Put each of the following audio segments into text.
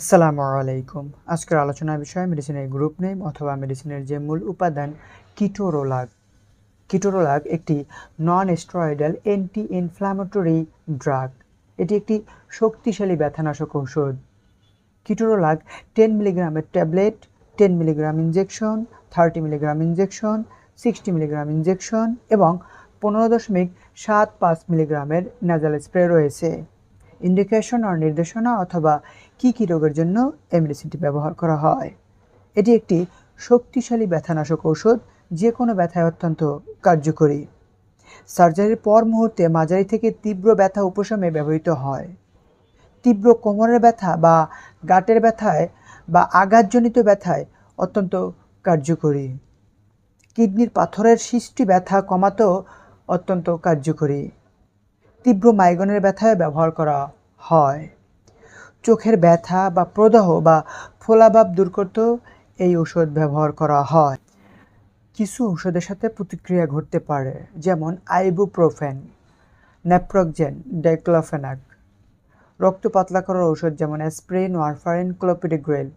আসসালামু আলাইকুম। আজকের আলোচনার বিষয় মেডিসিনের গ্রুপ নেম অথবা মেডিসিনের যে মূল উপাদান কিটোরোলাগ। কিটোরোলাগ একটি non steroidal anti inflammatory drug এটি একটি শক্তিশালী ব্যথানাশক ঔষধ। Ketorolac ten মিলিগ্রামের tablet, ten milligram injection, thirty milligram injection, sixty milligram injection এবং পনেরো দশমিক সাত পাঁচ মিলিগ্রামের নাজাল স্প্রে রয়েছে। ইন্ডিকেশন আর নির্দেশনা অথবা কী কী রোগের জন্য এই ব্যবহার করা হয়। এটি একটি শক্তিশালী ব্যথানাশক ঔষধ যে কোনো ব্যথায় অত্যন্ত কার্যকরী। সার্জারির পর মুহূর্তে মাঝারি থেকে তীব্র ব্যথা উপশমে ব্যবহৃত হয়। তীব্র কোমরের ব্যথা বা গাটের ব্যথায় বা আঘাতজনিত ব্যথায় অত্যন্ত কার্যকরী। কিডনির পাথরের সৃষ্টি ব্যথা কমাতেও অত্যন্ত কার্যকরী। তীব্র মাইগ্রেনের ব্যথায় ব্যবহার করা হয়। চোখের ব্যথা বা প্রদাহ বা ফোলাভাব দূর করতেও এই ওষুধ ব্যবহার করা হয়। কিছু ওষুধের সাথে প্রতিক্রিয়া ঘটতে পারে, যেমন আইবুপ্রোফেন নেপ্রোকজেন ডাইক্লোফেনাক। রক্ত পাতলা করার ঔষধ যেমন অ্যাসপ্রিন ওয়ারফারিন ক্লোপিডিগ্রেল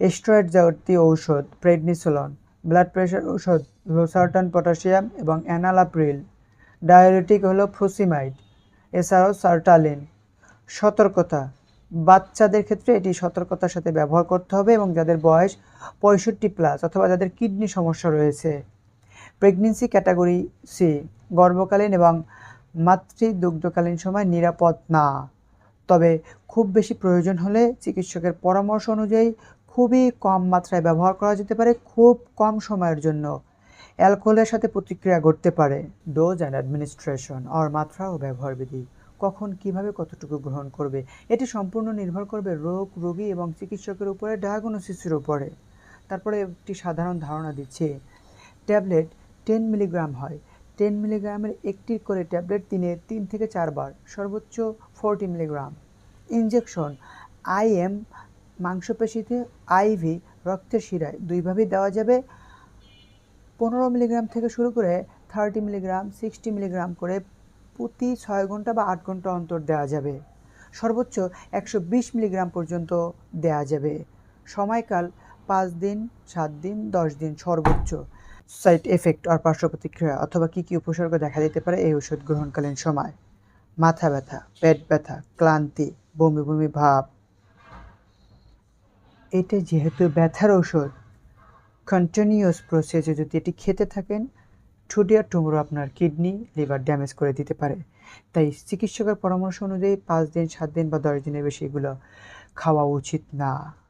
স্টেরয়েড জাতীয় ঔষধ, প্রেডনিসোলন, ব্লাড প্রেশার ঔষধ, লোসার্টান, পটাশিয়াম এবং অ্যানালাপ্রিল। ডায়াবেটিক হলো ফ্রুসিমাইড। এছাড়াও সার্টালিন। সতর্কতা। বাচ্চাদের ক্ষেত্রে এটি সতর্কতার সাথে ব্যবহার করতে হবে এবং যাদের বয়স পঁয়ষট্টি প্লাস অথবা যাদের কিডনি সমস্যা রয়েছে। প্রেগনেন্সি ক্যাটাগরি সি গর্ভকালীন এবং মাতৃদুগ্ধকালীন সময় নিরাপদ না। তবে খুব বেশি প্রয়োজন হলে চিকিৎসকের পরামর্শ অনুযায়ী খুবই কম মাত্রায় ব্যবহার করা যেতে পারে খুব কম সময়ের জন্য। অ্যালকোহলের সাথে প্রতিক্রিয়া ঘটতে পারে, ডোজ অ্যান্ড অ্যাডমিনিস্ট্রেশন আর মাত্রা ও ব্যবহার বিধি, কখন কীভাবে কতটুকু গ্রহণ করবে, এটি সম্পূর্ণ নির্ভর করবে রোগ, রোগী এবং চিকিৎসকের উপরে ডায়াগনোসিসের উপরে। তারপরে একটি সাধারণ ধারণা দিচ্ছে, ট্যাবলেট টেন মিলিগ্রাম হয়। টেন মিলিগ্রামের একটি করে ট্যাবলেট দিনে তিন থেকে চারবার সর্বোচ্চ ফোরটি মিলিগ্রাম। ইনজেকশন আইএম মাংসপেশিতে আইভি রক্তের শিরায়, দুইভাবেই দেওয়া যাবে। পনেরো মিলিগ্রাম থেকে শুরু করে থার্টি মিলিগ্রাম, সিক্সটি মিলিগ্রাম করে প্রতি ছয় ঘণ্টা বা আট ঘণ্টা অন্তর দেওয়া যাবে। সর্বোচ্চ একশো বিশ মিলিগ্রাম পর্যন্ত দেওয়া যাবে। সময়কাল পাঁচ দিন, সাত দিন, দশ দিন সর্বোচ্চ। সাইড এফেক্ট আর পার্শ্ব প্রতিক্রিয়া অথবা কী কী উপসর্গ দেখা দিতে পারে এই ওষুধ গ্রহণকালীন সময়। মাথা ব্যথা, পেট ব্যথা, ক্লান্তি, বমি বমি ভাব। এটা যেহেতু ব্যথার ওষুধ কন্টিনিউয়াস প্রসেসে যদি এটি খেতে থাকেন টুডে আর টুমরো আপনার কিডনি, লিভার ড্যামেজ করে দিতে পারে। তাই চিকিৎসকের পরামর্শ অনুযায়ী পাঁচ দিন, সাত দিন বা দশ দিনের বেশি এগুলো খাওয়া উচিত না।